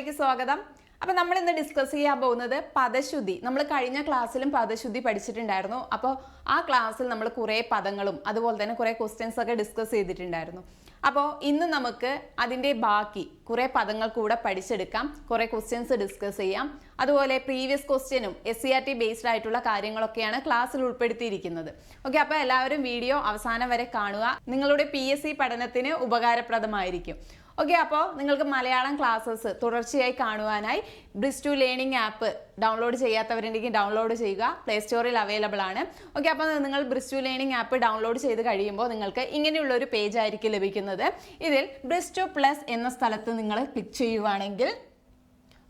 ക്ലാസ്സിലേക്ക് സ്വാഗതം. അപ്പോൾ നമ്മൾ ഇന്ന് ഡിസ്കസ് ചെയ്യാൻ പോകുന്നത് പദശുദ്ധി നമ്മൾ കഴിഞ്ഞ ക്ലാസ്സിലും പദശുദ്ധി പഠിച്ചിട്ടുണ്ടായിരുന്നു. അപ്പോൾ ആ ക്ലാസ്സിൽ നമ്മൾ കുറേ പദങ്ങളും അതുപോലെ തന്നെ കുറേ ക്വസ്റ്റ്യൻസ് ഒക്കെ ഡിസ്കസ് ചെയ്തിട്ടുണ്ടായിരുന്നു. അപ്പോൾ ഇന്ന് നമുക്ക് അതിന്റെ ബാക്കി കുറേ പദങ്ങൾ കൂടെ പഠിച്ചെടുക്കാം. കുറേ ക്വസ്റ്റ്യൻസ് ഡിസ്കസ് ചെയ്യാം. അതുപോലെ പ്രീവിയസ് ക്വസ്റ്റ്യനും S C R T based ആയിട്ടുള്ള കാര്യങ്ങളൊക്കെയാണ് ക്ലാസ്സിൽ ഉൾപ്പെടുത്തിയിരിക്കുന്നത്. ഓക്കെ അപ്പോൾ എല്ലാവരും വീഡിയോ അവസാനം വരെ കാണുക. നിങ്ങളുടെ പി എസ് സി പഠനത്തിന് ഉപകാരപ്രദമായിരിക്കും. ഓക്കെ അപ്പോൾ നിങ്ങൾക്ക് മലയാളം ക്ലാസ്സസ് തുടർച്ചയായി കാണുവാനായി ബ്രിസ് ടു ലേണിംഗ് ആപ്പ് ഡൗൺലോഡ് ചെയ്യാത്തവരുണ്ടെങ്കിൽ ഡൗൺലോഡ് ചെയ്യുക. പ്ലേ സ്റ്റോറിൽ അവൈലബിൾ ആണ്. ഓക്കെ അപ്പോൾ നിങ്ങൾ ബ്രിസ് ടു ലേണിംഗ് ആപ്പ് ഡൗൺലോഡ് ചെയ്ത് കഴിയുമ്പോൾ നിങ്ങൾക്ക് ഇങ്ങനെയുള്ള ഒരു പേജ് ആയിരിക്കും ലഭിക്കുന്നത്. ഇതിൽ ബ്രിസ് ടു പ്ലസ് എന്ന സ്ഥലത്ത് നിങ്ങൾ ക്ലിക്ക് ചെയ്യുവാണെങ്കിൽ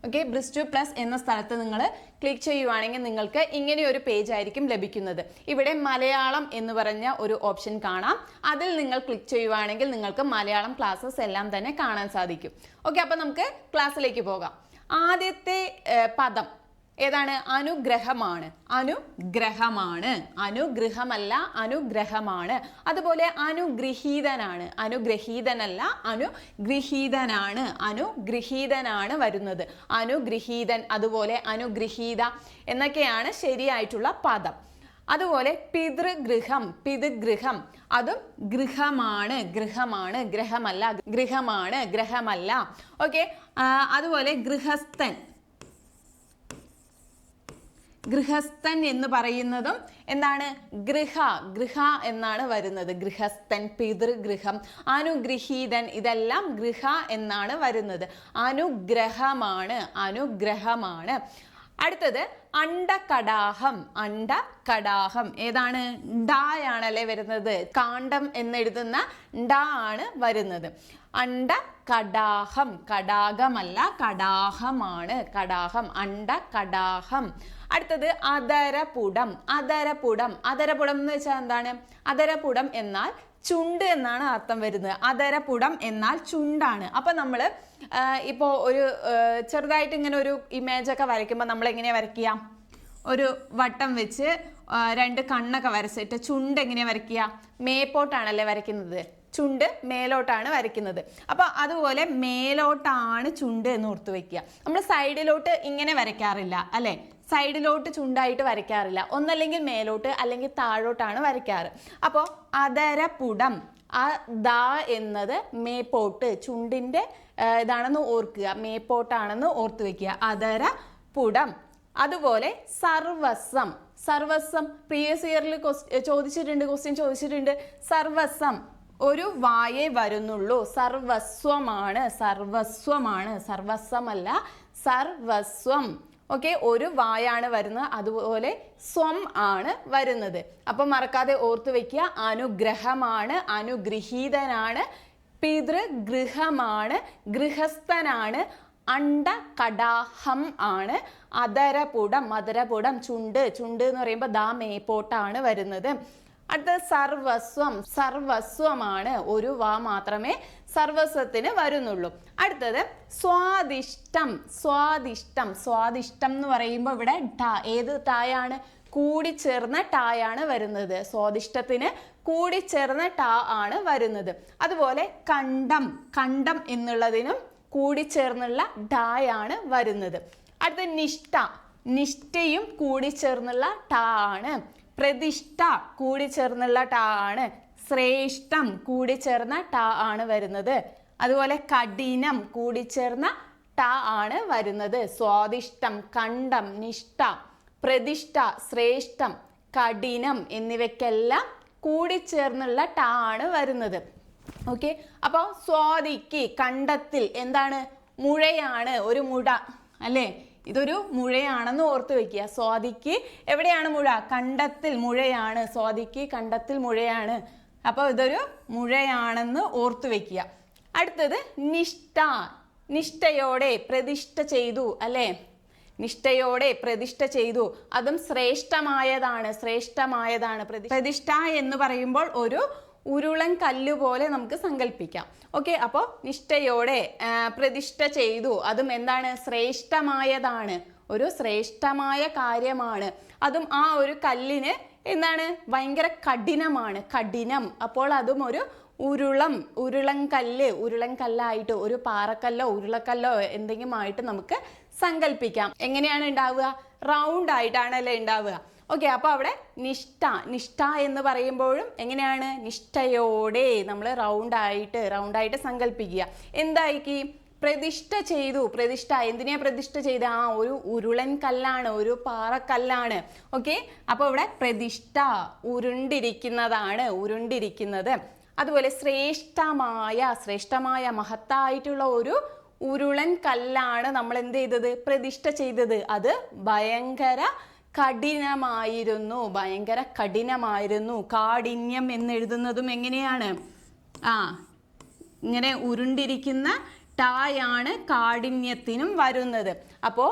ഓക്കെ ബ്രിസ് ടു പ്ലസ് എന്ന സ്ഥലത്ത് നിങ്ങൾ ക്ലിക്ക് ചെയ്യുവാണെങ്കിൽ നിങ്ങൾക്ക് ഇങ്ങനെ ഒരു പേജ് ആയിരിക്കും ലഭിക്കുന്നത്. ഇവിടെ മലയാളം എന്ന് പറഞ്ഞ ഒരു ഓപ്ഷൻ കാണാം. അതിൽ നിങ്ങൾ ക്ലിക്ക് ചെയ്യുവാണെങ്കിൽ നിങ്ങൾക്ക് മലയാളം ക്ലാസ്സസ് എല്ലാം തന്നെ കാണാൻ സാധിക്കും. ഓക്കെ അപ്പോൾ നമുക്ക് ക്ലാസ്സിലേക്ക് പോകാം. ആദ്യത്തെ പദം. ഏതാണ്? അനുഗ്രഹമാണ്. അനുഗ്രഹമാണ്. അനുഗ്രഹമല്ല അനുഗ്രഹമാണ്. അതുപോലെ അനുഗ്രഹീതനാണ്. അനുഗ്രഹീതനല്ല അനുഗ്രഹീതനാണ്. അനുഗ്രഹീതനാണ് വരുന്നത്. അനുഗ്രഹീതൻ അതുപോലെ അനുഗ്രഹീത എന്നൊക്കെയാണ് ശരിയായിട്ടുള്ള പദം. അതുപോലെ പിതൃഗൃഹം പിതൃഗൃഹം. അതും ഗൃഹമാണ്. ഗൃഹമാണ്. ഗ്രഹമല്ല ഗൃഹമാണ്. ഗ്രഹമല്ല. ഓക്കെ. അതുപോലെ ഗൃഹസ്ഥൻ. ഗൃഹസ്ഥൻ എന്ന് പറയുന്നതും എന്താണ്? ഗൃഹ ഗൃഹ എന്നാണ് വരുന്നത്. ഗൃഹസ്ഥൻ പിതൃഗൃഹം അനുഗ്രഹീതൻ ഇതെല്ലാം ഗൃഹ എന്നാണ് വരുന്നത്. അനുഗ്രഹമാണ് അനുഗ്രഹമാണ്. അടുത്തത് അണ്ടകടാഹം അണ്ടകടാഹം. ഏതാണ്? ഡായാണല്ലേ വരുന്നത്. കാണ്ഡം എന്നെഴുതുന്ന ഡ ആണ് വരുന്നത്. അണ്ട കടാഹം കടാകമല്ല കടാഹമാണ്. കടാഹം അണ്ട കടാഹം അടുത്തത് അതരപുടം അതരപുടം. അതരപുടം എന്ന് വെച്ചാൽ എന്താണ്? അതരപുടം എന്നാൽ ചുണ്ട് എന്നാണ് അർത്ഥം വരുന്നത്. അതരപുടം എന്നാൽ ചുണ്ടാണ്. അപ്പം നമ്മൾ ഇപ്പോൾ ഒരു ചെറുതായിട്ട് ഇങ്ങനെ ഒരു ഇമേജ് ഒക്കെ വരയ്ക്കുമ്പോൾ നമ്മൾ എങ്ങനെയാണ് വരയ്ക്കുക? ഒരു വട്ടം വെച്ച് രണ്ട് കണ്ണൊക്കെ വരച്ചിട്ട് ചുണ്ട് എങ്ങനെയാണ് വരയ്ക്കുക? മേപ്പോട്ടാണല്ലേ വരയ്ക്കുന്നത്. ചുണ്ട് മേലോട്ടാണ് വരയ്ക്കുന്നത്. അപ്പോൾ അതുപോലെ മേലോട്ടാണ് ചുണ്ട് എന്ന് ഓർത്തു വെക്കുക. നമ്മൾ സൈഡിലോട്ട് ഇങ്ങനെ വരയ്ക്കാറില്ല അല്ലേ? സൈഡിലോട്ട് ചുണ്ടായിട്ട് വരയ്ക്കാറില്ല. ഒന്നല്ലെങ്കിൽ മേലോട്ട് അല്ലെങ്കിൽ താഴോട്ടാണ് വരയ്ക്കാറ്. അപ്പോൾ അതരപുടം ആ ദ എന്നത് മേപ്പോട്ട് ചുണ്ടിന്റെ ഇതാണെന്ന് ഓർക്കുക. മേപ്പോട്ടാണെന്ന് ഓർത്ത് വെക്കുക. അതര പുടം. അതുപോലെ സർവസം. സർവസം. പ്രീവിയസ് ഇയറിൽ ചോദിച്ചിട്ടുണ്ട് ക്വസ്റ്റ്യൻ ചോദിച്ചിട്ടുണ്ട്. സർവസം. ഒരു വായേ വരുന്നുള്ളൂ. സർവസ്വമാണ്. സർവസ്വമാണ്. സർവസ്വമല്ല സർവസ്വം. ഓക്കെ ഒരു വായാണ് വരുന്നത്. അതുപോലെ സ്വം ആണ് വരുന്നത്. അപ്പം മറക്കാതെ ഓർത്തു വയ്ക്കുക അനുഗ്രഹമാണ്. അനുഗ്രഹീതനാണ്. പിതൃഗൃഹമാണ് ഗൃഹസ്ഥനാണ് അണ്ട കടാഹം ആണ് അതരപുടം മധുരപുടം ചുണ്ട് ചുണ്ട് എന്ന് പറയുമ്പോൾ ദാ മേപ്പോട്ടാണ് വരുന്നത്. അടുത്തത് സർവസ്വം സർവസ്വമാണ് ഒരു വാ മാത്രമേ സർവസ്വത്തിന് വരുന്നുള്ളൂ. അടുത്തത് സ്വാദിഷ്ടം സ്വാദിഷ്ടം സ്വാദിഷ്ടം എന്ന് പറയുമ്പോൾ ഇവിടെ ട ഏത് ടായാണ് കൂടിച്ചേർന്ന ടായാണ് വരുന്നത്. സ്വാദിഷ്ടത്തിന് കൂടിച്ചേർന്ന ട ആണ് വരുന്നത്. അതുപോലെ കണ്ടം കണ്ടം എന്നുള്ളതിനും കൂടിച്ചേർന്നുള്ള ഡായാണ് വരുന്നത്. അടുത്ത നിഷ്ഠ നിഷ്ഠയും കൂടിച്ചേർന്നുള്ള ട ആണ്. പ്രതിഷ്ഠ കൂടിച്ചേർന്നുള്ള ട ആണ്. ശ്രേഷ്ഠം കൂടിച്ചേർന്ന ട ആണ് വരുന്നത്. അതുപോലെ കഠിനം കൂടിച്ചേർന്ന ട ആണ് വരുന്നത്. സ്വാദിഷ്ടം കണ്ടം നിഷ്ഠ പ്രതിഷ്ഠ ശ്രേഷ്ഠം കഠിനം എന്നിവയ്ക്കെല്ലാം കൂടിച്ചേർന്നുള്ള ട ആണ് വരുന്നത്. ഓക്കെ? അപ്പോൾ സ്വാതിക്ക് കണ്ടത്തിൽ എന്താണ്? മുഴയാണ് ഒരു മുഴ. അല്ലേ? ഇതൊരു മുഴയാണെന്ന് ഓർത്ത് വെക്കുക. സ്വാതിക്ക് എവിടെയാണ് മുഴ? കണ്ടത്തിൽ മുഴയാണ്. സ്വാതിക്ക് കണ്ടത്തിൽ മുഴയാണ്. അപ്പോൾ ഇതൊരു മുഴയാണെന്ന് ഓർത്ത് വെക്കുക. അടുത്തത് നിഷ്ഠ. നിഷ്ഠയോടെ പ്രതിഷ്ഠ ചെയ്തു. അല്ലേ? നിഷ്ഠയോടെ പ്രതിഷ്ഠ ചെയ്തു. അതും ശ്രേഷ്ഠമായതാണ് ശ്രേഷ്ഠമായതാണ്. പ്രതി- പ്രതിഷ്ഠ എന്ന് പറയുമ്പോൾ ഒരു ഉരുളൻ കല്ല് പോലെ നമുക്ക് സങ്കല്പിക്കാം. ഓക്കെ അപ്പോൾ നിഷ്ഠയോടെ പ്രതിഷ്ഠ ചെയ്തു. അതും എന്താണ്? ശ്രേഷ്ഠമായതാണ്. ഒരു ശ്രേഷ്ഠമായ കാര്യമാണ്. അതും ആ ഒരു കല്ലിന് എന്താണ്? ഭയങ്കര കഠിനമാണ്. കഠിനം. അപ്പോൾ അതും ഒരു ഉരുളം ഉരുളൻ കല്ല്. ഉരുളൻ കല്ലായിട്ട് ഒരു പാറക്കല്ലോ ഉരുളക്കല്ലോ എന്തെങ്കിലും ആയിട്ട് നമുക്ക് സങ്കല്പിക്കാം എങ്ങനെയാണ് ഉണ്ടാവുക റൗണ്ട് ആയിട്ടാണല്ലേ ഉണ്ടാവുക ഓക്കെ അപ്പോൾ അവിടെ നിഷ്ഠ നിഷ്ഠ എന്ന് പറയുമ്പോഴും എങ്ങനെയാണ്? നിഷ്ഠയോടെ നമ്മൾ റൗണ്ട് ആയിട്ട് റൗണ്ട് ആയിട്ട് സങ്കല്പിക്കുക എന്തായിരിക്കും പ്രതിഷ്ഠ ചെയ്തു. പ്രതിഷ്ഠ എന്തിനാ പ്രതിഷ്ഠ ചെയ്ത? ആ ഒരു ഉരുളൻ കല്ലാണ് ഒരു പാറക്കല്ലാണ്. ഓക്കെ അപ്പോൾ ഇവിടെ പ്രതിഷ്ഠ ഉരുണ്ടിരിക്കുന്നതാണ് ഉരുണ്ടിരിക്കുന്നത്. അതുപോലെ ശ്രേഷ്ഠമായ ശ്രേഷ്ഠമായ മഹത്തായിട്ടുള്ള ഒരു ഉരുളൻ കല്ലാണ് നമ്മൾ എന്ത് ചെയ്തത്? പ്രതിഷ്ഠ ചെയ്തത്. അത് ഭയങ്കര കഠിനമായിരുന്നു. ഭയങ്കര കഠിനമായിരുന്നു. കാഠിന്യം എന്ന് എഴുതുന്നതും എങ്ങനെയാണ്? ആ ഇങ്ങനെ ഉരുണ്ടിരിക്കുന്ന ടായാണ് കാഠിന്യത്തിനും വരുന്നത്. അപ്പോൾ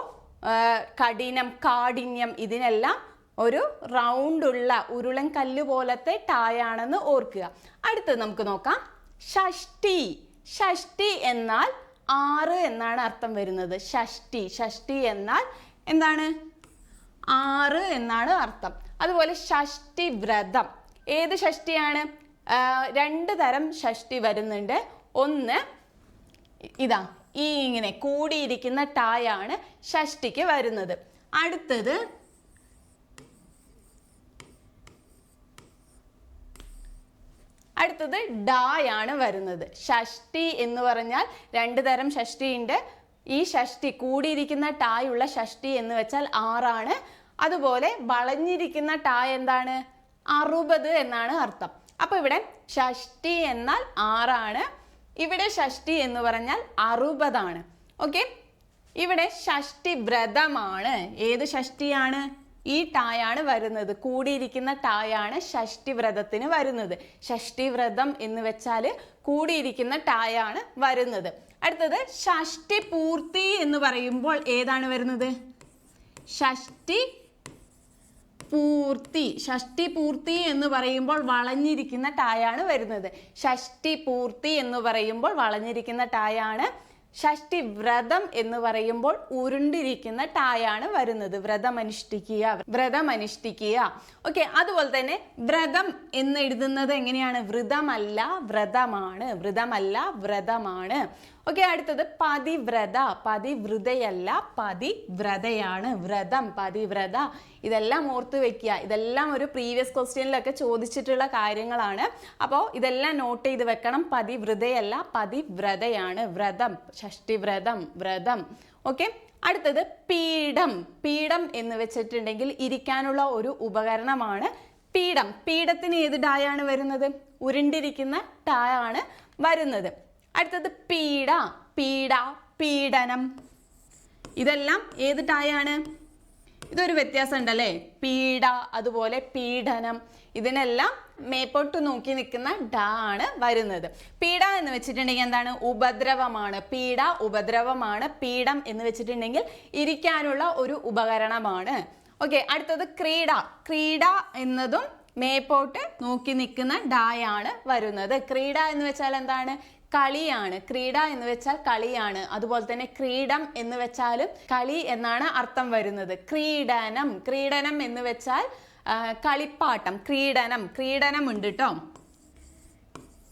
കഠിനം കാഠിന്യം ഇതിനെല്ലാം ഒരു റൗണ്ടുള്ള ഉരുളൻ കല്ല് പോലത്തെ ടായാണെന്ന് ഓർക്കുക. അടുത്തത് നമുക്ക് നോക്കാം. ഷഷ്ടി. ഷഷ്ടി എന്നാൽ ആറ് എന്നാണ് അർത്ഥം വരുന്നത്. ഷഷ്ടി. ഷഷ്ടി എന്നാൽ എന്താണ്? ആറ് എന്നാണ് അർത്ഥം. അതുപോലെ ഷഷ്ടി വ്രതം. ഏത് ഷഷ്ടിയാണ്? രണ്ട് തരം ഷഷ്ടി വരുന്നുണ്ട്. ഒന്ന് ഇതാ ഈ ഇങ്ങനെ കൂടിയിരിക്കുന്ന ടായാണ് ഷഷ്ടിക്ക് വരുന്നത്. അടുത്തത് അടുത്തത് ഡായാണ് വരുന്നത്. ഷഷ്ടി എന്ന് പറഞ്ഞാൽ രണ്ട് തരം ഷഷ്ടി ഉണ്ട്. ഈ ഷഷ്ടി കൂടിയിരിക്കുന്ന ടായുള്ള ഷഷ്ടി എന്ന് വെച്ചാൽ ആറാണ്. അതുപോലെ വളഞ്ഞിരിക്കുന്ന ടായ് എന്താണ്? അറുപത് എന്നാണ് അർത്ഥം. അപ്പൊ ഇവിടെ ഷഷ്ടി എന്നാൽ ആറാണ്. ഇവിടെ ഷഷ്ടി എന്ന് പറഞ്ഞാൽ അറുപതാണ്. ഓക്കെ? ഇവിടെ ഷഷ്ടി വ്രതമാണ്. ഏത് ഷഷ്ടിയാണ്? ഈ ടായാണ് വരുന്നത്. കൂടിയിരിക്കുന്ന ടായാണ് ഷഷ്ടി വ്രതത്തിന് വരുന്നത്. ഷഷ്ടി വ്രതം എന്ന് വെച്ചാൽ കൂടിയിരിക്കുന്ന ടായാണ് വരുന്നത്. അടുത്തത് ഷഷ്ടി പൂർത്തി എന്ന് പറയുമ്പോൾ ഏതാണ് വരുന്നത്? ഷഷ്ടി പൂർത്തി ഷഷ്ടി പൂർത്തി എന്ന് പറയുമ്പോൾ വളഞ്ഞിരിക്കുന്ന ടായാണ് വരുന്നത്. ഷഷ്ടി പൂർത്തി എന്ന് പറയുമ്പോൾ വളഞ്ഞിരിക്കുന്ന ടായാണ് ഷഷ്ടി വ്രതം എന്ന് പറയുമ്പോൾ ഉരുണ്ടിരിക്കുന്ന ടായാണ് വരുന്നത്. വ്രതം അനുഷ്ഠിക്കുക വ്രതം അനുഷ്ഠിക്കുക ഓക്കെ അതുപോലെ തന്നെ വ്രതം എന്ന് എഴുതുന്നത് എങ്ങനെയാണ്? വ്രതമല്ല വ്രതമാണ്. വ്രതമല്ല വ്രതമാണ്. ഓക്കെ അടുത്തത് പതിവ്രത. പതിവ്രതയല്ല പതിവ്രതയാണ്. വ്രതം പതിവ്രത. ഇതെല്ലാം ഓർത്ത് വെക്കുക. ഇതെല്ലാം ഒരു പ്രീവിയസ് ക്വസ്റ്റ്യനിലൊക്കെ ചോദിച്ചിട്ടുള്ള കാര്യങ്ങളാണ്. അപ്പോൾ ഇതെല്ലാം നോട്ട് ചെയ്ത് വെക്കണം. പതിവ്രതയല്ല പതിവ്രതയാണ്. വ്രതം ഷഷ്ടിവ്രതം വ്രതം. ഓക്കെ അടുത്തത് പീഠം. പീഠം എന്ന് വെച്ചിട്ടുണ്ടെങ്കിൽ ഇരിക്കാനുള്ള ഒരു ഉപകരണമാണ് പീഠം. പീഠത്തിന് ഏത് ഡായാണ് വരുന്നത്? ഉരുണ്ടിരിക്കുന്ന ടായാണ് വരുന്നത്. അടുത്തത് പീഡ പീഡ പീഡനം. ഇതെല്ലാം ഏത് ടായാണ്? ഇതൊരു വ്യത്യാസം ഉണ്ടല്ലേ പീഡ അതുപോലെ പീഡനം. ഇതിനെല്ലാം മേപ്പോട്ട് നോക്കി നിൽക്കുന്ന ഡ ആണ് വരുന്നത്. പീഡ എന്ന് വെച്ചിട്ടുണ്ടെങ്കിൽ എന്താണ്? ഉപദ്രവമാണ്. പീഡ ഉപദ്രവമാണ്. പീഡം എന്ന് വെച്ചിട്ടുണ്ടെങ്കിൽ ഇരിക്കാനുള്ള ഒരു ഉപകരണമാണ്. ഓക്കെ അടുത്തത് ക്രീഡ. ക്രീഡ എന്നതും മേപ്പോട്ട് നോക്കി നിൽക്കുന്ന ഡായാണ് വരുന്നത്. ക്രീഡ എന്ന് വെച്ചാൽ എന്താണ്? കളിയാണ്. ക്രീഡ എന്ന് വെച്ചാൽ കളിയാണ്. അതുപോലെ തന്നെ ക്രീഡം എന്ന് വെച്ചാലും കളി എന്നാണ് അർത്ഥം വരുന്നത്. ക്രീഡനം. ക്രീഡനം എന്ന് വെച്ചാൽ കളിപ്പാട്ടം. ക്രീഡനം. ക്രീഡനം ഉണ്ട് കേട്ടോ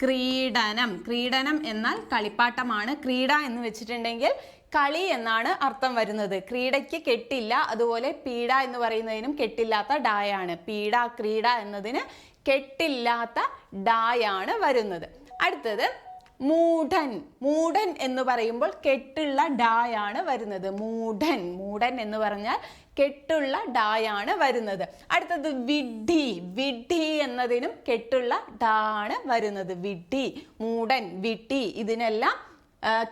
ക്രീഡനം. ക്രീഡനം എന്നാൽ കളിപ്പാട്ടമാണ്. ക്രീഡ എന്ന് വെച്ചിട്ടുണ്ടെങ്കിൽ കളി എന്നാണ് അർത്ഥം വരുന്നത്. ക്രീഡയ്ക്ക് കെട്ടില്ല. അതുപോലെ പീഡ എന്ന് പറയുന്നതിനും കെട്ടില്ലാത്ത ഡായാണ് പീഡ ക്രീഡ എന്നതിന് കെട്ടില്ലാത്ത ഡായാണ് വരുന്നത്. അടുത്തത് മൂഢൻ. മൂഢൻ എന്ന് പറയുമ്പോൾ കെട്ടുള്ള ഡായാണ് വരുന്നത്. മൂഢൻ. മൂഢൻ എന്ന് പറഞ്ഞാൽ കെട്ടുള്ള ഡായാണ് വരുന്നത്. അടുത്തത് വിഡ്ഢി വിഡ്ഢി എന്നതിനും കെട്ടുള്ള ഡാ ആണ് വരുന്നത്. വിഡ്ഢി മൂഢൻ. വിഡ്ഢി ഇതിനെല്ലാം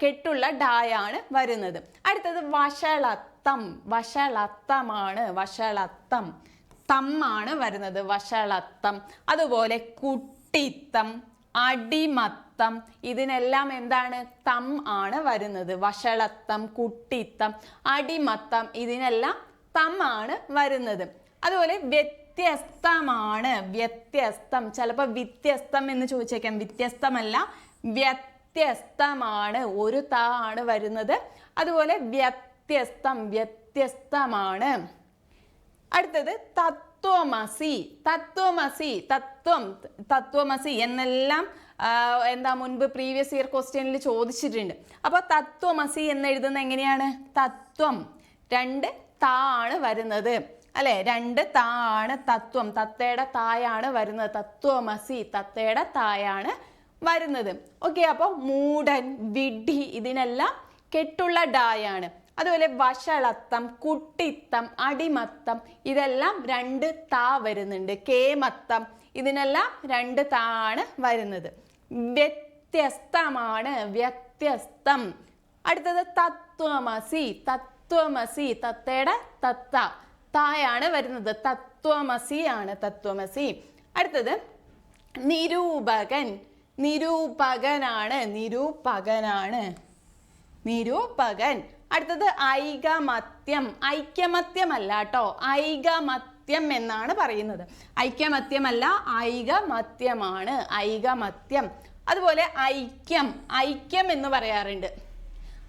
കെട്ടുള്ള ഡായാണ് വരുന്നത്. അടുത്തത് വഷളത്തം. വഷളത്തമാണ്. വഷളത്തം. തമ്മാണ് വരുന്നത്. വഷളത്തം. അതുപോലെ കുട്ടിത്തം. അടിമത്തം. ഇതിനെല്ലാം എന്താണ്? തം ആണ് വരുന്നത്. വഷളത്തം കുട്ടിത്തം അടിമത്തം. ഇതിനെല്ലാം തം ആണ് വരുന്നത്. അതുപോലെ വ്യത്യസ്തമാണ്. വ്യത്യസ്തം. ചിലപ്പോൾ വ്യത്യസ്തം എന്ന് ചോദിച്ചേക്കാം. വ്യത്യസ്തമല്ല വ്യത്യസ്തമാണ്. ഒരു ത ആണ് വരുന്നത്. അതുപോലെ വ്യത്യസ്തം വ്യത്യസ്തമാണ്. അടുത്തത് തത്വമസി തത്വമസി തത്വം തത്വമസി എന്നെല്ലാം എന്താ മുൻപ് പ്രീവിയസ് ഇയർ ക്വസ്റ്റ്യനിൽ ചോദിച്ചിട്ടുണ്ട്. അപ്പോൾ തത്വമസി എന്ന് എഴുതുന്നത് എങ്ങനെയാണ്? തത്വം. രണ്ട് താ ആണ് വരുന്നത്. അല്ലെ? രണ്ട് താ ആണ് തത്വം. തത്തയുടെ തായാണ് വരുന്നത്. തത്വമസി തത്തയുടെ തായാണ് വരുന്നത്. ഓക്കെ അപ്പോൾ മൂടൻ വിഡി ഇതിനെല്ലാം കെട്ടുള്ള ഡായാണ്. അതുപോലെ വഷളത്തം കുട്ടിത്തം അടിമത്തം ഇതെല്ലാം രണ്ട് താ വരുന്നുണ്ട്. കേമത്തം ഇതിനെല്ലാം രണ്ട് താ ആണ് വരുന്നത്. വ്യത്യസ്തമാണ് വ്യത്യസ്തം. അടുത്തത് തത്വമസി തത്വമസി തത്തയുടെ തത്ത. തായാണ് വരുന്നത്. തത്വമസി ആണ് തത്വമസി. അടുത്തത് നിരൂപകൻ. നിരൂപകനാണ് നിരൂപകനാണ്. നിരൂപകൻ. അടുത്തത് ഐകമത്യം. ഐക്യമത്യമല്ല കേട്ടോ. ഐകമത്യം എന്നാണ് പറയുന്നത്. ഐക്യമത്യമല്ല ഐകമത്യമാണ്. ഐകമത്യം. അതുപോലെ ഐക്യം. ഐക്യം എന്ന് പറയാറുണ്ട്.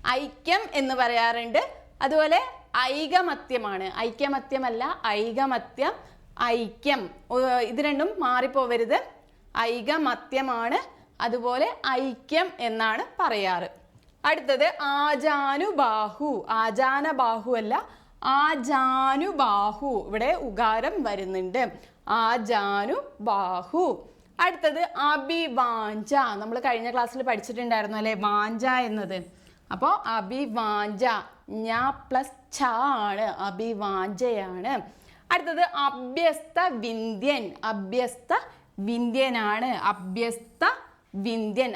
ഐക്യം എന്ന് പറയാറുണ്ട്. അതുപോലെ ഐകമത്യമാണ്. ഐക്യമത്യമല്ല ഐകമത്യം ഐക്യം. ഇത് രണ്ടും മാറിപ്പോവരുത്. ഐകമത്യമാണ് അതുപോലെ ഐക്യം എന്നാണ് പറയാറ്. അടുത്തത് ആജാനുബാഹു. ആജാനബാഹു അല്ല ആജാനുബാഹു. ഇവിടെ ഉകാരം വരുന്നുണ്ട്. ആജാനുബാഹു. അടുത്തത് അഭിവാഞ്ച. നമ്മൾ കഴിഞ്ഞ ക്ലാസ്സിൽ പഠിച്ചിട്ടുണ്ടായിരുന്നു അല്ലേ? വാഞ്ച എന്നത്. അപ്പോൾ അഭിവാഞ്ച. ഞാ പ്ലസ് ഛ ആണ്. അഭിവാഞ്ചയാണ്. അടുത്തത് അഭ്യസ്ത വിന്ധ്യൻ അഭ്യസ്ത വിന്ധ്യനാണ് അഭ്യസ്ത വിന്ധ്യൻ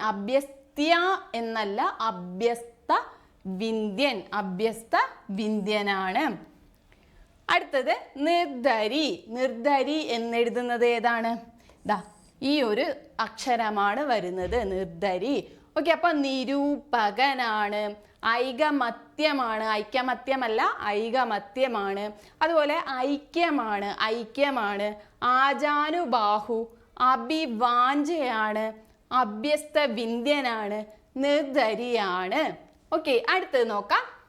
അഭ്യസ്ത്യ എന്നല്ല അഭ്യസ്ത വിന്ധ്യൻ അഭ്യസ്ത വിന്ധ്യനാണ് അടുത്തത് നിർധരി. നിർധരി എന്നെഴുതുന്നത് ഏതാണ്? ദാ ഈ ഒരു അക്ഷരമാണ് വരുന്നത് നിർധരി. ഓക്കെ അപ്പൊ നിരൂപകനാണ് ഐകമത്യമാണ്. ഐക്യമത്യമല്ല ഐകമത്യമാണ്. അതുപോലെ ഐക്യമാണ് ഐക്യമാണ്. ആജാനുബാഹു അഭിവാഞ്ചയാണ് അഭ്യസ്ത വിന്ധ്യനാണ് നിർധരിയാണ്. ഓക്കെ അടുത്തത് നോക്കാം.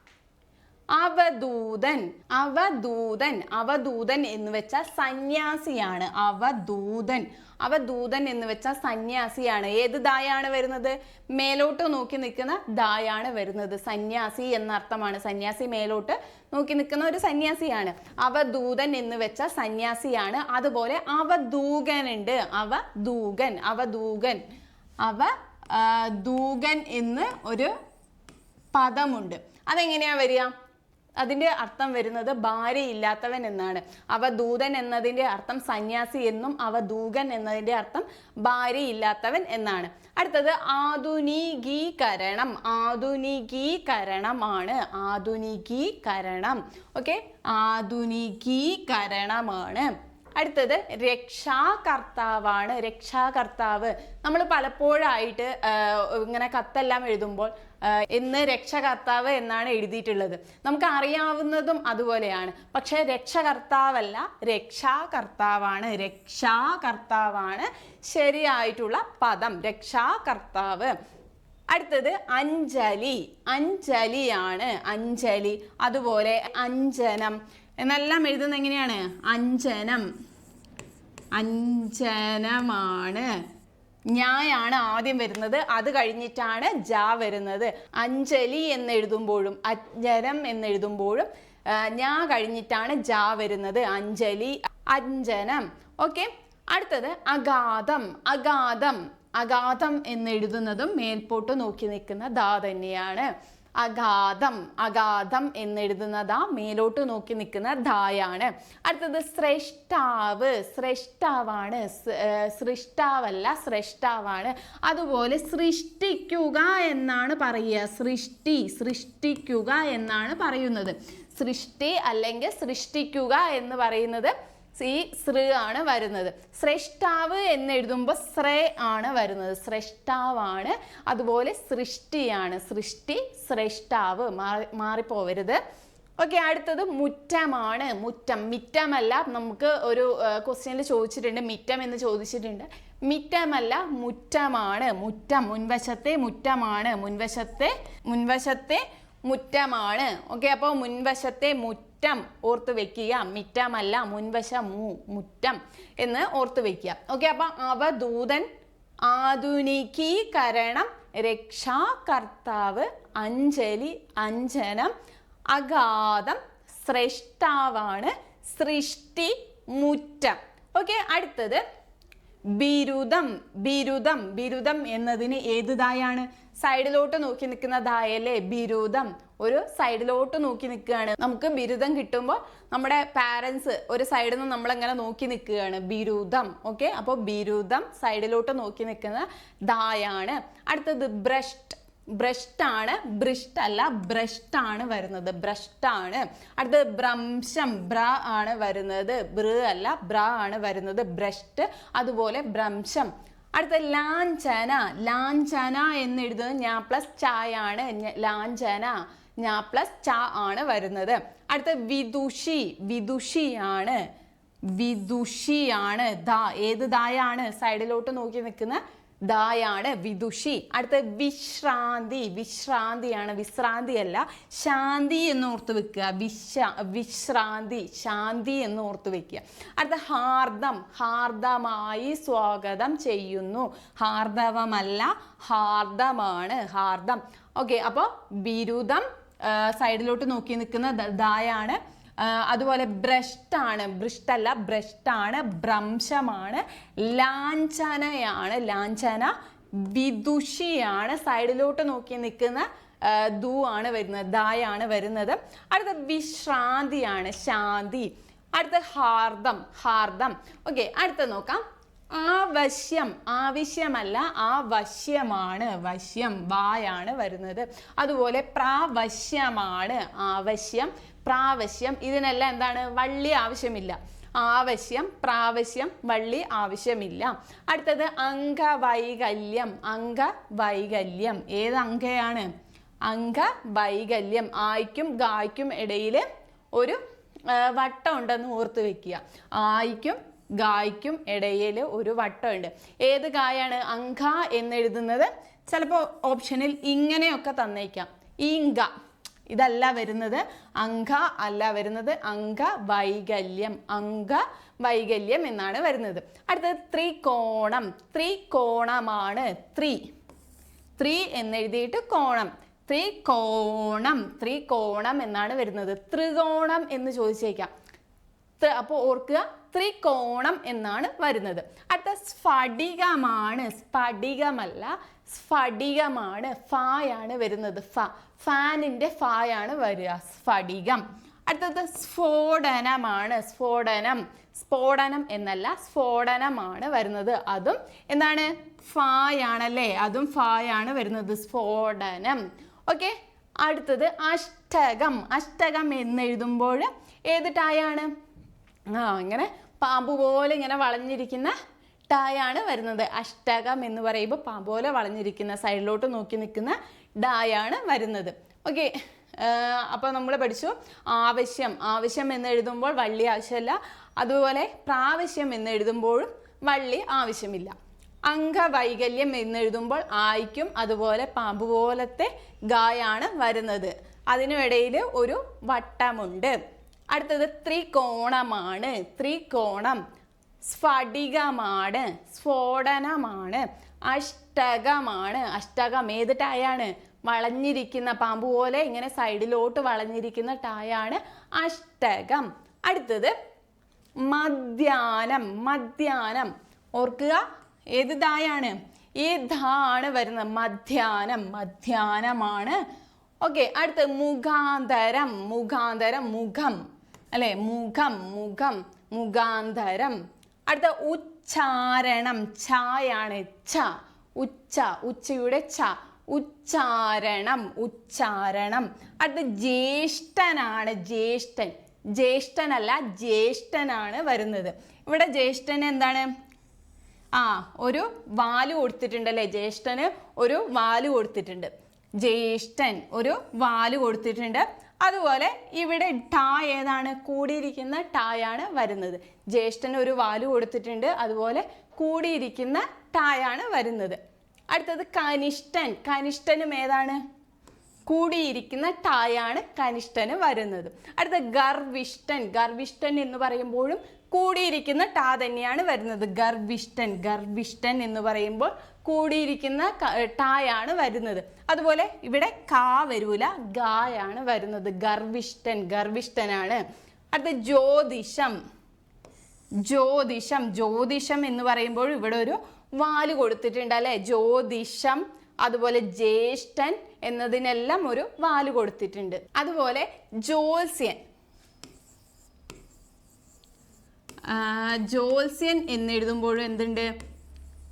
അവധൂതൻ അവധൂതൻ അവധൂതൻ എന്ന് വെച്ചാൽ സന്യാസിയാണ്. അവധൂതൻ അവധൂതൻ എന്ന് വെച്ചാൽ സന്യാസിയാണ്. ഏത് ദായാണ് വരുന്നത്? മേലോട്ട് നോക്കി നിൽക്കുന്ന ദായാണ് വരുന്നത്. സന്യാസി എന്നർത്ഥമാണ്. സന്യാസി മേലോട്ട് നോക്കി നിൽക്കുന്ന ഒരു സന്യാസിയാണ്. അവധൂതൻ എന്ന് വെച്ചാൽ സന്യാസിയാണ്. അതുപോലെ അവധൂകനുണ്ട്. അവധൂകൻ അവധൂകൻ. അവ ദൂകൻ എന്ന് ഒരു പദമുണ്ട്. അതെങ്ങനെയാ വരിക? അതിന്റെ അർത്ഥം വരുന്നത് ഭാര്യയില്ലാത്തവൻ എന്നാണ്. അവ ദൂതൻ എന്നതിന്റെ അർത്ഥം സന്യാസി എന്നും അവ ദൂകൻ എന്നതിന്റെ അർത്ഥം ഭാര്യയില്ലാത്തവൻ എന്നാണ്. അടുത്തത് ആധുനികീകരണം. ആധുനികീകരണമാണ്. ആധുനികീകരണം. ഓക്കെ? ആധുനികീകരണമാണ്. അടുത്തത് രക്ഷാകർത്താവാണ്. രക്ഷാകർത്താവ്. നമ്മൾ പലപ്പോഴായിട്ട് ഇങ്ങനെ കത്തെല്ലാം എഴുതുമ്പോൾ ഇന്ന് രക്ഷകർത്താവ് എന്നാണ് എഴുതിയിട്ടുള്ളത്. നമുക്ക് അറിയാവുന്നതും അതുപോലെയാണ്. പക്ഷേ രക്ഷകർത്താവല്ല രക്ഷാകർത്താവാണ്. രക്ഷാകർത്താവാണ് ശരിയായിട്ടുള്ള പദം. രക്ഷാകർത്താവ്. അടുത്തത് അഞ്ജലി. അഞ്ജലിയാണ്. അഞ്ജലി. അതുപോലെ അഞ്ജനം. എന്നെല്ലാം എഴുതുന്നത് എങ്ങനെയാണ്? അഞ്ജനം. അഞ്ജനമാണ്. ഞായാണ് ആദ്യം വരുന്നത്. അത് കഴിഞ്ഞിട്ടാണ് ജ വരുന്നത്. അഞ്ജലി എന്നെഴുതുമ്പോഴും എന്ന് എഴുതുമ്പോഴും ഞാ കഴിഞ്ഞിട്ടാണ് ജ വരുന്നത്. അഞ്ജലി അഞ്ജനം. ഓക്കെ. അടുത്തത് അഗാധം. അഗാധം. അഗാധം എന്ന് എഴുതുന്നതും മേൽപോട്ട് നോക്കി നിൽക്കുന്ന ദാ തന്നെയാണ്. അഗാധം അഗാധം എന്നെഴുതുന്നതാ മേലോട്ട് നോക്കി നിൽക്കുന്ന ധായാണ്. അടുത്തത് ശ്രേഷ്ഠാവ് ശ്രേഷ്ഠാവാണ് സൃഷ്ടാവല്ല ശ്രേഷ്ഠാവാണ് അതുപോലെ സൃഷ്ടിക്കുക എന്നാണ് പറയുക. സൃഷ്ടി സൃഷ്ടിക്കുക എന്നാണ് പറയുന്നത്. സൃഷ്ടി അല്ലെങ്കിൽ സൃഷ്ടിക്കുക എന്ന് പറയുന്നത് സി സൃ ആണ് വരുന്നത്. ശ്രേഷ്ഠാവ് എന്ന് എഴുതുമ്പോൾ ശ്രേ ആണ് വരുന്നത്. ശ്രേഷ്ഠാവാണ് അതുപോലെ സൃഷ്ടിയാണ് സൃഷ്ടി ശ്രേഷ്ഠാവ് മാറി മാറിപ്പോവരുത്. ഓക്കെ അടുത്തത് മുറ്റമാണ്. മുറ്റം. മിറ്റമല്ല നമുക്ക് ഒരു ക്വസ്റ്റ്യനിൽ ചോദിച്ചിട്ടുണ്ട്. മിറ്റം എന്ന് ചോദിച്ചിട്ടുണ്ട്. മിറ്റമല്ല മുറ്റമാണ്. മുറ്റം മുൻവശത്തെ മുറ്റമാണ്. മുൻവശത്തെ മുൻവശത്തെ മുറ്റമാണ്. ഓക്കെ അപ്പോൾ മുൻവശത്തെ മുറ്റം ഓർത്ത് വെക്കുക. മിറ്റമല്ല മുൻവശം മു മുറ്റം എന്ന് ഓർത്ത് വെക്കുക. ഓക്കെ അപ്പോൾ അവധൂതൻ ആധുനികീകരണം രക്ഷാകർത്താവ് അഞ്ജലി അഞ്ജനം അഗാധം ശ്രേഷ്ഠാവാണ് സൃഷ്ടി മുറ്റം. ഓക്കെ അടുത്തത് ബിരുദം. ബിരുദം ബിരുദം എന്നതിന് ഏത് ദായാണ് സൈഡിലോട്ട് നോക്കി നിൽക്കുന്ന ദായല്ലേ ബിരുദം? ഒരു സൈഡിലോട്ട് നോക്കി നിൽക്കുകയാണ്. നമുക്ക് ബിരുദം കിട്ടുമ്പോൾ നമ്മുടെ പാരൻസ് ഒരു സൈഡിൽ നിന്ന് നമ്മളെങ്ങനെ നോക്കി നിൽക്കുകയാണ്? ബിരുദം. ഓക്കെ അപ്പോൾ ബിരുദം സൈഡിലോട്ട് നോക്കി നിൽക്കുന്ന ദായാണ്. അടുത്തത് ബ്രഷ്ട്. ബ്രഷ്ടാണ്. ബ്രിഷ്ട് അല്ല ബ്രഷ്ടാണ് വരുന്നത്. ബ്രഷ്ടാണ്. അടുത്തത് ഭ്രംശം. ബ്ര ആണ് വരുന്നത്. ബ്ര അല്ല ബ്ര ആണ് വരുന്നത്. ബ്രഷ്ട്. അതുപോലെ ഭ്രംശം. അടുത്ത ലാഞ്ചന ലാഞ്ചന എന്ന് എഴുതുന്നത് ഞാ പ്ലസ് ചായാണ് ലാഞ്ചന ഞാ പ്ലസ് ച ആണ് വരുന്നത്. അടുത്ത വിദുഷി വിദുഷിയാണ് വിദുഷിയാണ് ദ ഏത് ദായാണ്? സൈഡിലോട്ട് നോക്കി നിൽക്കുന്ന ദായാണ് വിദുഷി. അടുത്ത വിശ്രാന്തി. വിശ്രാന്തിയാണ് വിശ്രാന്തി അല്ല ശാന്തി എന്ന് ഓർത്ത് വെക്കുക. വിശ വിശ്രാന്തി ശാന്തി എന്ന് ഓർത്ത് വെക്കുക. അടുത്ത ഹാർദം. ഹാർദമായി സ്വാഗതം ചെയ്യുന്നു. ഹാർദവമല്ല ഹാർദമാണ് ഹാർദം. ഓക്കെ അപ്പോൾ ബിരുദം സൈഡിലോട്ട് നോക്കി നിൽക്കുന്ന ദായാണ് അതുപോലെ ബ്രഷ്ടാണ് ബ്രിഷ്ടല്ല ബ്രഷ്ടാണ് ഭ്രംശമാണ് ലാഞ്ചനയാണ് ലാഞ്ചന വിദുഷിയാണ് സൈഡിലോട്ട് നോക്കി നിൽക്കുന്ന ദൂ ദു ആണ് വരുന്നത് ദായാണ് വരുന്നത്. അടുത്ത വിശ്രാന്തിയാണ് ശാന്തി. അടുത്ത ഹാർദം ഹാർദം. ഓക്കെ അടുത്ത നോക്കാം. ആവശ്യം ആവശ്യമല്ല ആവശ്യമാണ് വശ്യം വായാണ് വരുന്നത്. അതുപോലെ പ്രാവശ്യമാണ് ആവശ്യം പ്രാവശ്യം ഇതിനെല്ലാം എന്താണ്? വള്ളി ആവശ്യമില്ല. ആവശ്യം പ്രാവശ്യം വള്ളി ആവശ്യമില്ല. അടുത്തത് അംഗവൈകല്യം. അംഗവൈകല്യം. ഏത് അംഗയാണ്? അംഗവൈകല്യം. ആയിക്കും ഗായ്ക്കും ഇടയിൽ ഒരു വട്ടം ഉണ്ടെന്ന് ഓർത്ത് വെക്കുക. ആയിക്കും ഗായ്ക്കും ഇടയിൽ ഒരു വട്ടമുണ്ട്. ഏത് ഗായാണ്? അങ്ക എന്നെഴുതുന്നത്. ചിലപ്പോൾ ഓപ്ഷനിൽ ഇങ്ങനെയൊക്കെ തന്നേക്കാം. ഇങ്ക ഇതല്ല വരുന്നത്. അങ്ക അല്ല വരുന്നത്. അങ്ക വൈകല്യം. അങ്ക വൈകല്യം എന്നാണ് വരുന്നത്. അടുത്തത് ത്രികോണം. ത്രികോണമാണ് ത്രി. ത്രീ എന്നെഴുതിയിട്ട് കോണം. ത്രികോണം. ത്രികോണം എന്നാണ് വരുന്നത്. ത്രികോണം എന്ന് ചോദിച്ചേക്കാം. അപ്പോൾ ഓർക്കുക ത്രികോണം എന്നാണ് വരുന്നത്. അടുത്ത സ്ഫടികമാണ്. സ്ഫടികമല്ല സ്ഫടികമാണ് ഫായാണ് വരുന്നത്. ഫ ഫാനിന്റെ ഫായാണ് വരിക സ്ഫടികം. അടുത്തത് സ്ഫോടനമാണ് സ്ഫോടനം. സ്ഫോടനം എന്നല്ല സ്ഫോടനമാണ് വരുന്നത്. അതും എന്താണ്? ഫായാണല്ലേ? അതും ഫായാണ് വരുന്നത് സ്ഫോടനം. ഓക്കെ? അടുത്തത് അഷ്ടകം. അഷ്ടകം എന്നെഴുതുമ്പോൾ ഏത് ടായാണ്? ആ ഇങ്ങനെ പാമ്പ് പോലെ ഇങ്ങനെ വളഞ്ഞിരിക്കുന്ന ടായാണ് വരുന്നത്. അഷ്ടകം എന്ന് പറയുമ്പോൾ പാമ്പ് പോലെ വളഞ്ഞിരിക്കുന്ന സൈഡിലോട്ട് നോക്കി നിൽക്കുന്ന ഡായാണ് വരുന്നത്. ഓക്കെ അപ്പോൾ നമ്മൾ പഠിച്ചു. ആവശ്യം ആവശ്യം എന്ന് എഴുതുമ്പോൾ വള്ളി ആവശ്യമല്ല. അതുപോലെ പ്രാവശ്യം എന്ന് എഴുതുമ്പോഴും വള്ളി ആവശ്യമില്ല. അംഗവൈകല്യം എന്ന് എഴുതുമ്പോൾ ആയിക്കും അതുപോലെ പാമ്പ് പോലത്തെ ഗായാണ് വരുന്നത്. അതിനിടയിൽ ഒരു വട്ടമുണ്ട്. അടുത്തത് ത്രികോണമാണ്. ത്രികോണം. സ്ഫടികമാണ് സ്ഫോടനമാണ് അഷ്ടകമാണ്. അഷ്ടകം ഏത് ടായാണ്? വളഞ്ഞിരിക്കുന്ന പാമ്പ് പോലെ ഇങ്ങനെ സൈഡിലോട്ട് വളഞ്ഞിരിക്കുന്ന ടായാണ് അഷ്ടകം. അടുത്തത് മധ്യാനം മധ്യാനം. ഓർക്കുക ഏത് ദായാണ് ഈ ധാണ് വരുന്നത്? മധ്യാനം മധ്യാനമാണ്. ഓക്കെ അടുത്ത് മുഖാന്തരം മുഖാന്തരം മുഖം. അല്ലേ? മുഖം മുഖം മുഖാന്തരം. അടുത്ത ഉച്ചാരണം ചായാണ് ച ഉച്ച ഉച്ചയുടെ ച ഉച്ചാരണം ഉച്ചാരണം. അടുത്ത ജ്യേഷ്ഠനാണ് ജ്യേഷ്ഠൻ. ജ്യേഷ്ഠനല്ല ജ്യേഷ്ഠനാണ് വരുന്നത്. ഇവിടെ ജ്യേഷ്ഠന് എന്താണ്? ആ ഒരു വാൽ കൊടുത്തിട്ടുണ്ട് അല്ലേ ജ്യേഷ്ഠന് ഒരു വാൽ കൊടുത്തിട്ടുണ്ട്. ജ്യേഷ്ഠൻ ഒരു വാൽ കൊടുത്തിട്ടുണ്ട്. അതുപോലെ ഇവിടെ ടാ ഏതാണ്? കൂടിയിരിക്കുന്ന ടായാണ് വരുന്നത്. ജ്യേഷ്ഠന് ഒരു വാൽ കൊടുത്തിട്ടുണ്ട്. അതുപോലെ കൂടിയിരിക്കുന്ന ടായാണ് വരുന്നത്. അടുത്തത് കനിഷ്ഠൻ. കനിഷ്ഠനും ഏതാണ്? കൂടിയിരിക്കുന്ന ടായാണ് കനിഷ്ഠന് വരുന്നത്. അടുത്ത ഗർവിഷ്ഠൻ. ഗർവിഷ്ഠൻ എന്ന് പറയുമ്പോഴും കൂടിയിരിക്കുന്ന ടാ തന്നെയാണ് വരുന്നത്. ഗർവിഷ്ഠൻ. ഗർവിഷ്ഠൻ എന്ന് പറയുമ്പോൾ കൂടിയിരിക്കുന്ന ടായാണ് വരുന്നത്. അതുപോലെ ഇവിടെ കാ വരൂല ഗായാണ് വരുന്നത്. ഗർവിഷ്ഠൻ ഗർവിഷ്ഠനാണ്. അടുത്ത ജ്യോതിഷം. ജ്യോതിഷം. ജ്യോതിഷം എന്ന് പറയുമ്പോൾ ഇവിടെ ഒരു വാൽ കൊടുത്തിട്ടുണ്ട് അല്ലേ? ജ്യോതിഷം അതുപോലെ ജ്യേഷ്ഠൻ എന്നതിനെല്ലാം ഒരു വാൽ കൊടുത്തിട്ടുണ്ട്. അതുപോലെ ജ്യോത്സ്യൻ. ജ്യോത്സ്യൻ എന്നെഴുതുമ്പോഴും എന്തുണ്ട്?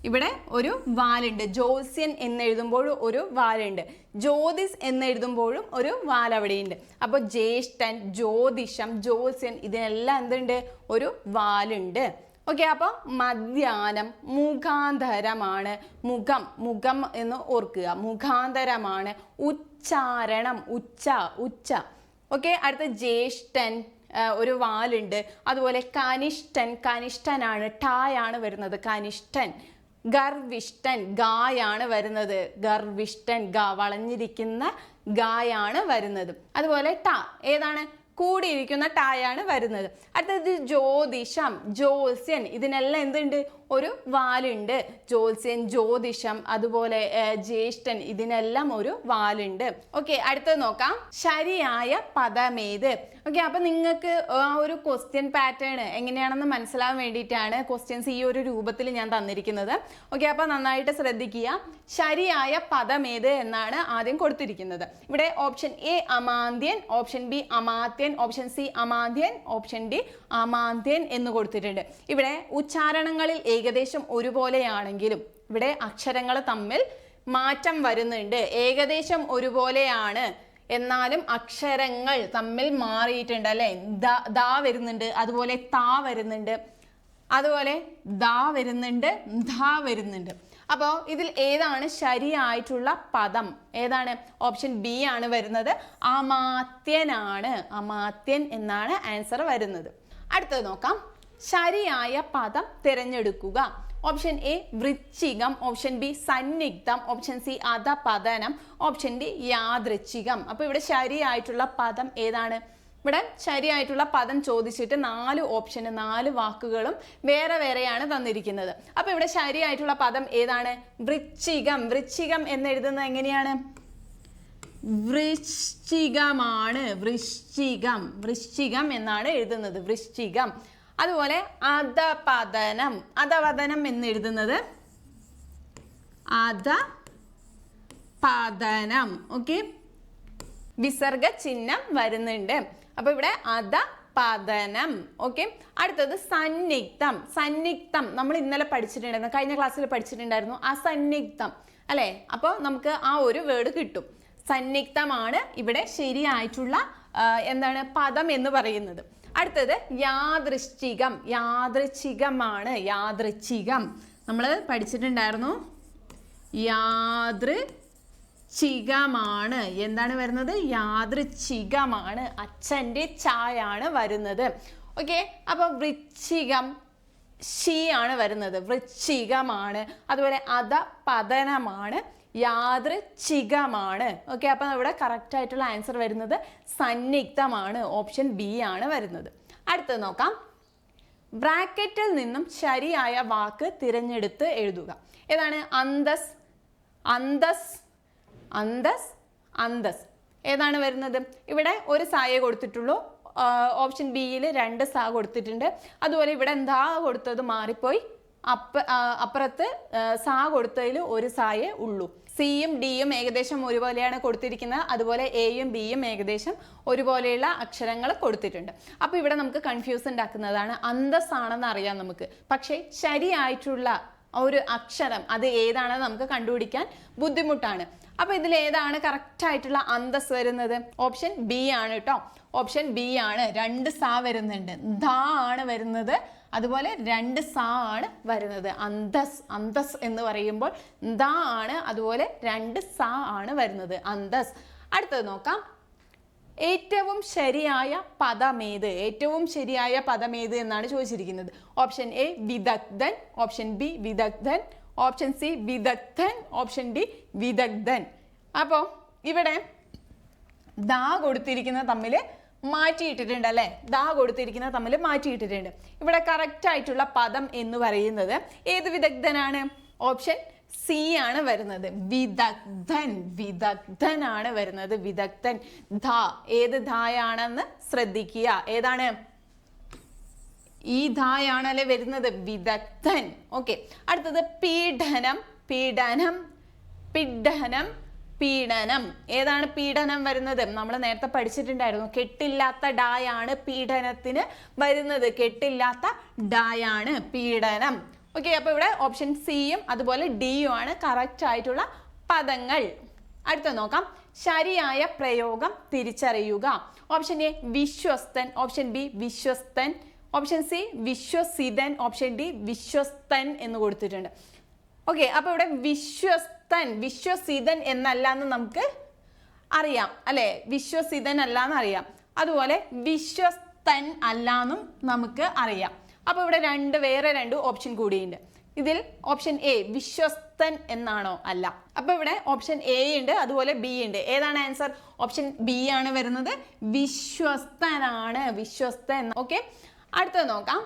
ഇവിടെ ഒരു വാലുണ്ട്. ജോസ്യൻ എന്നെഴുതുമ്പോഴും ഒരു വാലുണ്ട്. ജ്യോതിസ് എന്നെഴുതുമ്പോഴും ഒരു വാൽ അവിടെയുണ്ട്. അപ്പോൾ ജ്യേഷ്ഠൻ ജ്യോതിഷം ജോസ്യൻ ഇതിനെല്ലാം എന്തുണ്ട്? ഒരു വാലുണ്ട്. ഓക്കെ അപ്പോൾ മധ്യാനം മുഖാന്തരമാണ്. മുഖം മുഖം എന്ന് ഓർക്കുക. മുഖാന്തരമാണ്. ഉച്ചാരണം ഉച്ച ഉച്ച. ഓക്കെ അടുത്ത ജ്യേഷ്ഠൻ ഒരു വാലുണ്ട്. അതുപോലെ കനിഷ്ഠൻ കനിഷ്ഠനാണ് ടായാണ് വരുന്നത് കനിഷ്ഠൻ. ഗർവിഷ്ഠൻ ഗായാണ് വരുന്നത്. ഗർവിഷ്ടൻ ഗ വളഞ്ഞിരിക്കുന്ന ഗായാണ് വരുന്നത്. അതുപോലെ ട ഏതാണ്? കൂടിയിരിക്കുന്ന ടായാണ് വരുന്നത്. അടുത്തത് ജ്യോതിഷം ജ്യോത്സ്യൻ. ഇതിനെല്ലാം എന്തുണ്ട്? ഒരു വാലുണ്ട്. ജ്യോത്സ്യൻ ജ്യോതിഷം അതുപോലെ ജ്യേഷ്ഠൻ. ഇതിനെല്ലാം ഒരു വാലുണ്ട്. ഓക്കെ അടുത്തത് നോക്കാം. ശരിയായ പദമേത്? ഓക്കെ അപ്പൊ നിങ്ങൾക്ക് ആ ഒരു ക്വസ്റ്റ്യൻ പാറ്റേൺ എങ്ങനെയാണെന്ന് മനസ്സിലാവാൻ വേണ്ടിയിട്ടാണ് ക്വസ്റ്റ്യൻസ് ഈ ഒരു രൂപത്തിൽ ഞാൻ തന്നിരിക്കുന്നത്. ഓക്കെ അപ്പൊ നന്നായിട്ട് ശ്രദ്ധിക്കുക. ശരിയായ പദം ഏത് എന്നാണ് ആദ്യം കൊടുത്തിരിക്കുന്നത്. ഇവിടെ ഓപ്ഷൻ എ അമാന്ത്യൻ ഓപ്ഷൻ ബി അമാത്യൻ ഓപ്ഷൻ സി അമാന്ത്യൻ ഓപ്ഷൻ ഡി അമാന്ത്യൻ എന്ന് കൊടുത്തിട്ടുണ്ട്. ഇവിടെ ഉച്ചാരണങ്ങളിൽ ഏകദേശം ഒരുപോലെയാണെങ്കിലും ഇവിടെ അക്ഷരങ്ങൾ തമ്മിൽ മാറ്റം വരുന്നുണ്ട്. ഏകദേശം ഒരുപോലെയാണ് എന്നാലും അക്ഷരങ്ങൾ തമ്മിൽ മാറിയിട്ടുണ്ട് അല്ലേ? ദ- വരുന്നുണ്ട് അതുപോലെ താ വരുന്നുണ്ട് അതുപോലെ ദാ വരുന്നുണ്ട് ധ വരുന്നുണ്ട്. അപ്പോൾ ഇതിൽ ഏതാണ് ശരിയായിട്ടുള്ള പദം? ഏതാണ് ഓപ്ഷൻ ബി ആണ് വരുന്നത്? അമാത്യനാണ്. അമാത്യൻ എന്നാണ് ആൻസർ വരുന്നത്. അടുത്തത് നോക്കാം. ശരിയായ പദം തിരഞ്ഞെടുക്കുക. ഓപ്ഷൻ എ വൃശ്ചികം ഓപ്ഷൻ ബി സന്നിഗ്ധം ഓപ്ഷൻ സി അധപതനം ഓപ്ഷൻ ഡി യാദൃച്ഛികം അപ്പോൾ ഇവിടെ ശരിയായിട്ടുള്ള പദം ഏതാണ്? ഇവിടെ ശരിയായിട്ടുള്ള പദം ചോദിച്ചിട്ട് നാല് ഓപ്ഷന് നാല് വാക്കുകളും വേറെ വേറെയാണ് തന്നിരിക്കുന്നത്. അപ്പോൾ ഇവിടെ ശരിയായിട്ടുള്ള പദം ഏതാണ്? വൃശ്ചികം വൃശ്ചികം എന്നെഴുതുന്നത് എങ്ങനെയാണ്? വൃശ്ചികമാണ് വൃശ്ചികം വൃശ്ചികം എന്നാണ് എഴുതുന്നത്. വൃശ്ചികം അതുപോലെ അധപതനം. അധപതനം എന്ന് എഴുതുന്നത് അധ പതനം ഓക്കെ വിസർഗ ചിഹ്നം വരുന്നുണ്ട്. അപ്പൊ ഇവിടെ അധ പതനം ഓക്കെ അടുത്തത് സന്നിഗ്ധം. സന്നിഗ്ധം. നമ്മൾ ഇന്നലെ പഠിച്ചിട്ടുണ്ടായിരുന്നു. കഴിഞ്ഞ ക്ലാസ്സിൽ പഠിച്ചിട്ടുണ്ടായിരുന്നു. അസന്നിഗ്ധം. അല്ലേ? അപ്പോൾ നമുക്ക് ആ ഒരു വേർഡ് കിട്ടും. സന്നിഗ്ധമാണ് ഇവിടെ ശരിയായിട്ടുള്ള എന്താണ് പദം എന്ന് പറയുന്നത്. അടുത്തത് യാദൃശ്ചികം. യാദൃച്ഛികമാണ് യാദൃച്ഛികം നമ്മൾ പഠിച്ചിട്ടുണ്ടായിരുന്നു. യാദൃച്ഛികമാണ് എന്താണ് വരുന്നത്? യാദൃച്ഛികമാണ് അച്ഛന്റെ ചായാണ് വരുന്നത്. ഓക്കെ? അപ്പോൾ വൃശ്ചികം ഷീ ആണ് വരുന്നത്. വൃശ്ചികമാണ്. അതുപോലെ അധ പതനമാണ് യാദൃച്ഛികമാണ് ഓക്കെ അപ്പം ഇവിടെ കറക്റ്റ് ആയിട്ടുള്ള ആൻസർ വരുന്നത് സന്നിഗ്ധമാണ്. ഓപ്ഷൻ ബി ആണ് വരുന്നത്. അടുത്തത് നോക്കാം. ബ്രാക്കറ്റിൽ നിന്നും ശരിയായ വാക്ക് തിരഞ്ഞെടുത്ത് എഴുതുക. ഏതാണ്? അന്തസ് അന്തസ് അന്തസ് അന്തസ്. ഏതാണ് വരുന്നത്? ഇവിടെ ഒരു സായ കൊടുത്തിട്ടുള്ളൂ. ഓപ്ഷൻ ബിയിൽ രണ്ട് സാ കൊടുത്തിട്ടുണ്ട്. അതുപോലെ ഇവിടെ എന്താ കൊടുത്തത്? മാറിപ്പോയി. അപ്പ അപ്പുറത്ത് സാ കൊടുത്തതിൽ ഒരു സായേ ഉള്ളൂ. സിയും ഡിയും ഏകദേശം ഒരുപോലെയാണ് കൊടുത്തിരിക്കുന്നത്. അതുപോലെ എയും ബിയും ഏകദേശം ഒരുപോലെയുള്ള അക്ഷരങ്ങൾ കൊടുത്തിട്ടുണ്ട്. അപ്പോൾ ഇവിടെ നമുക്ക് കൺഫ്യൂസ് ഉണ്ടാക്കുന്നതാണ് അന്തസ്സാണെന്ന് അറിയാം നമുക്ക്. പക്ഷേ ശരിയായിട്ടുള്ള ഒരു അക്ഷരം അത് ഏതാണെന്ന് നമുക്ക് കണ്ടുപിടിക്കാൻ ബുദ്ധിമുട്ടാണ്. അപ്പോൾ ഇതിൽ ഏതാണ് കറക്റ്റ് ആയിട്ടുള്ള അന്തസ് വരുന്നത്? ഓപ്ഷൻ ബി ആണ് കേട്ടോ. ഓപ്ഷൻ ബി ആണ്. രണ്ട് സ വരുന്നുണ്ട്. ധ ആണ് വരുന്നത്. അതുപോലെ രണ്ട് സ ആണ് വരുന്നത്. അന്തസ് അന്തസ് എന്ന് പറയുമ്പോൾ ദ ആണ് അതുപോലെ രണ്ട് സ ആണ് വരുന്നത്. അന്തസ്. അടുത്തത് നോക്കാം. ഏറ്റവും ശരിയായ പദമേത്? ഏറ്റവും ശരിയായ പദമേത് എന്നാണ് ചോദിച്ചിരിക്കുന്നത്. ഓപ്ഷൻ എ വിദഗ്ധൻ. ഓപ്ഷൻ ബി വിദഗ്ധൻ. ഓപ്ഷൻ സി വിദഗ്ധൻ. ഓപ്ഷൻ ഡി വിദഗ്ധൻ. അപ്പോൾ ഇവിടെ ദാ കൊടുത്തിരിക്കുന്ന തമ്മിൽ മാറ്റിയിട്ടിട്ടുണ്ട് അല്ലേ ദാ കൊടുത്തിരിക്കുന്ന തമ്മിൽ മാറ്റിയിട്ടിട്ടുണ്ട്. ഇവിടെ കറക്റ്റ് ആയിട്ടുള്ള പദം എന്ന് പറയുന്നത് ഏത് വിദഗ്ധനാണ്? ഓപ്ഷൻ സി ആണ് വരുന്നത്. വിദഗ്ധൻ വിദഗ്ധനാണ് വരുന്നത്. വിദഗ്ധൻ. ധ ഏത് ധായാണെന്ന് ശ്രദ്ധിക്കുക. ഏതാണ്? ഈ ധായാണല്ലേ വരുന്നത്? വിദഗ്ധൻ. ഓക്കെ അടുത്തത് പീഡനം. പീഡനം. പിഡനം പീഡനം. ഏതാണ് പീഡനം വരുന്നത്? നമ്മൾ നേരത്തെ പഠിച്ചിട്ടുണ്ടായിരുന്നു കെട്ടില്ലാത്ത ഡായാണ് പീഡനത്തിന് വരുന്നത്. കെട്ടില്ലാത്ത ഡായാണ് പീഡനം. ഓക്കെ അപ്പോൾ ഇവിടെ ഓപ്ഷൻ സിയും അതുപോലെ ഡിയും ആണ് കറക്റ്റ് ആയിട്ടുള്ള പദങ്ങൾ. അടുത്ത നോക്കാം. ശരിയായ പ്രയോഗം തിരിച്ചറിയുക. ഓപ്ഷൻ എ വിശ്വസ്തൻ. ഓപ്ഷൻ ബി വിശ്വസ്തൻ. ഓപ്ഷൻ സി വിശ്വസിതൻ. ഓപ്ഷൻ ഡി വിശ്വസ്തൻ എന്ന് കൊടുത്തിട്ടുണ്ട്. ഓക്കെ അപ്പൊ ഇവിടെ വിശ്വസ്തൻ വിശ്വസിതൻ എന്നല്ല എന്ന് നമുക്ക് അറിയാം അല്ലെ? വിശ്വസിതൻ അല്ല എന്ന് അറിയാം. അതുപോലെ വിശ്വസ്തൻ അല്ല എന്നും നമുക്ക് അറിയാം. അപ്പോൾ ഇവിടെ രണ്ട് വേറെ രണ്ട് ഓപ്ഷൻ കൂടിയുണ്ട്. ഇതിൽ ഓപ്ഷൻ എ വിശ്വസ്തൻ എന്നാണോ? അല്ല. അപ്പോൾ ഇവിടെ ഓപ്ഷൻ എ ഉണ്ട് അതുപോലെ ബി ഉണ്ട് ഏതാണ് ആൻസർ ഓപ്ഷൻ ബി ആണ് വരുന്നത്. വിശ്വസ്തനാണ് വിശ്വസ്തൻ. ഓക്കെ അടുത്തത് നോക്കാം.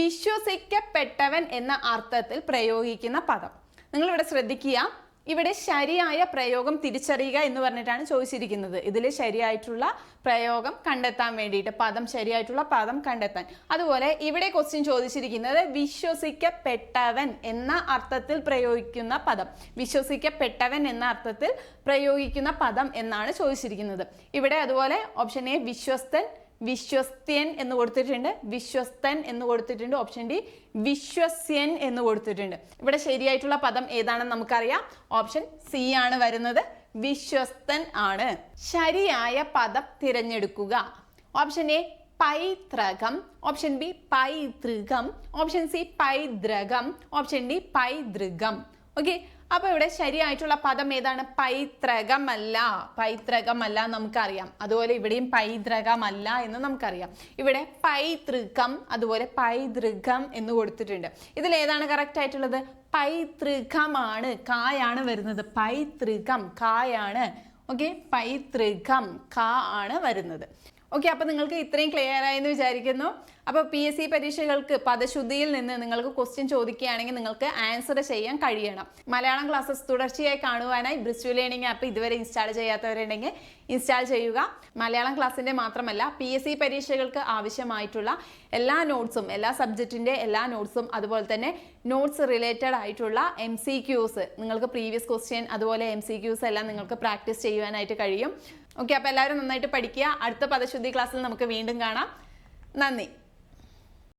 വിശ്വസിക്കപ്പെട്ടവൻ എന്ന അർത്ഥത്തിൽ പ്രയോഗിക്കുന്ന പദം. നിങ്ങളിവിടെ ശ്രദ്ധിക്കുക. ഇവിടെ ശരിയായ പ്രയോഗം തിരിച്ചറിയുക എന്ന് പറഞ്ഞിട്ടാണ് ചോദിച്ചിരിക്കുന്നത്. ഇതിൽ ശരിയായിട്ടുള്ള പ്രയോഗം കണ്ടെത്താൻ വേണ്ടിയിട്ട് പദം ശരിയായിട്ടുള്ള പദം കണ്ടെത്താൻ. അതുപോലെ ഇവിടെ ക്വസ്റ്റ്യൻ ചോദിച്ചിരിക്കുന്നത് വിശ്വസിക്കപ്പെട്ടവൻ എന്ന അർത്ഥത്തിൽ പ്രയോഗിക്കുന്ന പദം. വിശ്വസിക്കപ്പെട്ടവൻ എന്ന അർത്ഥത്തിൽ പ്രയോഗിക്കുന്ന പദം എന്നാണ് ചോദിച്ചിരിക്കുന്നത്. ഇവിടെ അതുപോലെ ഓപ്ഷൻ എ വിശ്വസ്തൻ വിശ്വസ്ത്യൻ എന്ന് കൊടുത്തിട്ടുണ്ട്. വിശ്വസ്തൻ എന്ന് കൊടുത്തിട്ടുണ്ട്. ഓപ്ഷൻ ഡി വിശ്വസ്യൻ എന്ന് കൊടുത്തിട്ടുണ്ട്. ഇവിടെ ശരിയായിട്ടുള്ള പദം ഏതാണെന്ന് നമുക്കറിയാം. ഓപ്ഷൻ സി ആണ് വരുന്നത്. വിശ്വസ്തൻ ആണ്. ശരിയായ പദം തിരഞ്ഞെടുക്കുക. ഓപ്ഷൻ എ പൈത്രകം ഓപ്ഷൻ ബി പൈതൃകം. ഓപ്ഷൻ സി പൈതൃകം. ഓപ്ഷൻ ഡി പൈതൃകം. ഓക്കെ അപ്പൊ ഇവിടെ ശരിയായിട്ടുള്ള പദം ഏതാണ്? പൈത്രകമല്ല പൈത്രകമല്ല നമുക്കറിയാം. അതുപോലെ ഇവിടെയും പൈതൃകമല്ല എന്ന് നമുക്കറിയാം. ഇവിടെ പൈതൃകം അതുപോലെ പൈതൃകം എന്ന് കൊടുത്തിട്ടുണ്ട്. ഇതിൽ ഏതാണ് കറക്റ്റ് ആയിട്ടുള്ളത്? പൈതൃകമാണ്. കായാണ് വരുന്നത്. പൈതൃകം കായാണ്. ഓക്കെ പൈതൃകം കാ ആണ് വരുന്നത്. ഓക്കെ അപ്പോൾ നിങ്ങൾക്ക് ഇത്രയും ക്ലിയർ ആയെന്ന് വിചാരിക്കുന്നു. അപ്പോൾ പി എസ് സി പരീക്ഷകൾക്ക് പദശുദ്ധിയിൽ നിന്ന് നിങ്ങൾക്ക് ക്വസ്റ്റ്യൻ ചോദിക്കുകയാണെങ്കിൽ നിങ്ങൾക്ക് ആൻസർ ചെയ്യാൻ കഴിയണം. മലയാളം ക്ലാസ്സസ് തുടർച്ചയായി കാണുവാനായി ബ്രിസ്റ്റു ലേണിംഗ് ആപ്പ് ഇതുവരെ ഇൻസ്റ്റാൾ ചെയ്യാത്തവരുണ്ടെങ്കിൽ ഇൻസ്റ്റാൾ ചെയ്യുക. മലയാളം ക്ലാസ്സിന്റെ മാത്രമല്ല പി എസ് സി പരീക്ഷകൾക്ക് ആവശ്യമായിട്ടുള്ള എല്ലാ നോട്ട്സും എല്ലാ സബ്ജക്റ്റിന്റെ എല്ലാ നോട്ട്സും അതുപോലെ തന്നെ നോട്ട്സ് റിലേറ്റഡ് ആയിട്ടുള്ള എം സി ക്യൂസ് നിങ്ങൾക്ക് പ്രീവിയസ് ക്വസ്റ്റ്യൻ അതുപോലെ എം സി ക്യൂസ് എല്ലാം നിങ്ങൾക്ക് പ്രാക്ടീസ് ചെയ്യുവാനായിട്ട് കഴിയും. ഓക്കെ അപ്പോൾ എല്ലാവരും നന്നായിട്ട് പഠിക്കുക. അടുത്ത പദശുദ്ധി ക്ലാസ്സിൽ നമുക്ക് വീണ്ടും കാണാം. നന്ദി.